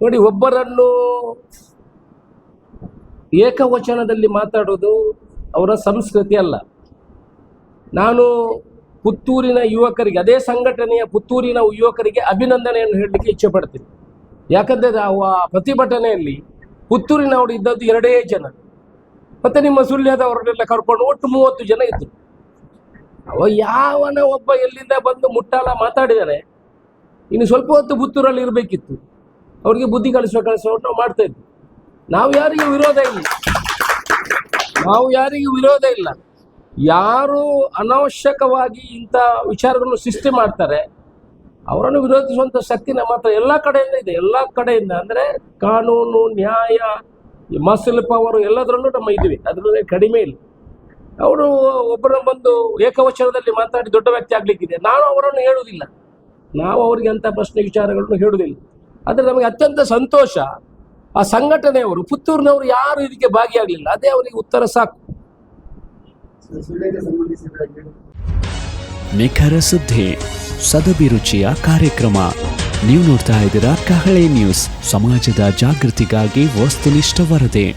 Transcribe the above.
ನೋಡಿ, ಒಬ್ಬರನ್ನು ಏಕವಚನದಲ್ಲಿ ಮಾತಾಡೋದು ಅವರ ಸಂಸ್ಕೃತಿ ಅಲ್ಲ. ನಾನು ಪುತ್ತೂರಿನ ಯುವಕರಿಗೆ, ಅದೇ ಸಂಘಟನೆಯ ಪುತ್ತೂರಿನ ಯುವಕರಿಗೆ ಅಭಿನಂದನೆಯನ್ನು ಹೇಳಲಿಕ್ಕೆ ಇಚ್ಛೆ ಪಡ್ತೀನಿ. ಯಾಕಂದರೆ ಆ ಪ್ರತಿಭಟನೆಯಲ್ಲಿ ಪುತ್ತೂರಿನವರು ಇದ್ದದ್ದು ಎರಡೇ ಜನ. ಮತ್ತೆ ನಿಮ್ಮ ಸುಳ್ಯದವರನ್ನೆಲ್ಲ ಕರ್ಕೊಂಡು ಒಟ್ಟು ಮೂವತ್ತು ಜನ ಇದ್ದರು ಅವ ಯಾವನ ಒಬ್ಬ ಎಲ್ಲಿಂದ ಬಂದು ಮುಟ್ಟಾಲ ಮಾತಾಡಿದಾನೆ, ಇನ್ನು ಸ್ವಲ್ಪ ಹೊತ್ತು ಪುತ್ತೂರಲ್ಲಿ ಇರಬೇಕಿತ್ತು. ಅವ್ರಿಗೆ ಬುದ್ಧಿ ಕಲಿಸುವ ಕೆಲಸವನ್ನು ಮಾಡ್ತಾ ಇದ್ವಿ. ನಾವು ಯಾರಿಗೂ ವಿರೋಧ ಇಲ್ಲ. ನಾವು ಯಾರಿಗೂ ವಿರೋಧ ಇಲ್ಲ. ಯಾರು ಅನಾವಶ್ಯಕವಾಗಿ ಇಂಥ ವಿಚಾರಗಳನ್ನು ಸೃಷ್ಟಿ ಮಾಡ್ತಾರೆ, ಅವರನ್ನು ವಿರೋಧಿಸುವಂಥ ಶಕ್ತಿ ನಮ್ಮ ಹತ್ರ ಎಲ್ಲ ಕಡೆಯಿಂದ ಇದೆ. ಎಲ್ಲ ಕಡೆಯಿಂದ ಅಂದರೆ ಕಾನೂನು, ನ್ಯಾಯ, ಮಸಲ್ ಪವರ್ ಎಲ್ಲದರಲ್ಲೂ ನಮ್ಮ ಇದ್ವಿ. ಅದರಲ್ಲಿ ಕಡಿಮೆ ಇಲ್ಲ. ಅವರು ಒಬ್ಬರ ಬಂದು ಏಕವಚನದಲ್ಲಿ ಮಾತಾಡಿ ದೊಡ್ಡ ವ್ಯಕ್ತಿ ಆಗಲಿಕ್ಕಿದೆ. ನಾನು ಅವರನ್ನು ಹೇಳುವುದಿಲ್ಲ. ನಾವು ಅವರಿಗೆ ಅಂಥ ಪ್ರಶ್ನೆ ವಿಚಾರಗಳನ್ನು ಹೇಳುವುದಿಲ್ಲ. ಆದರೆ ನಮಗೆ ಅತ್ಯಂತ ಸಂತೋಷ ಆ ಸಂಘಟನೆಯವರು, ಪುತ್ತೂರಿನವರು ಯಾರು ಇದಕ್ಕೆ ಭಾಗಿಯಾಗಲಿಲ್ಲ, ಅದೇ ಅವರಿಗೆ ಉತ್ತರ ಸಾಕು. ನಿಖರ ಸುದ್ದಿ ಸದಭಿರುಚಿಯ ಕಾರ್ಯಕ್ರಮ. ನೀವು ನೋಡ್ತಾ ಇದ್ದೀರಾ ಕಹಳೆ ನ್ಯೂಸ್, ಸಮಾಜದ ಜಾಗೃತಿಗಾಗಿ ವಸ್ತುನಿಷ್ಠ ವರದಿ.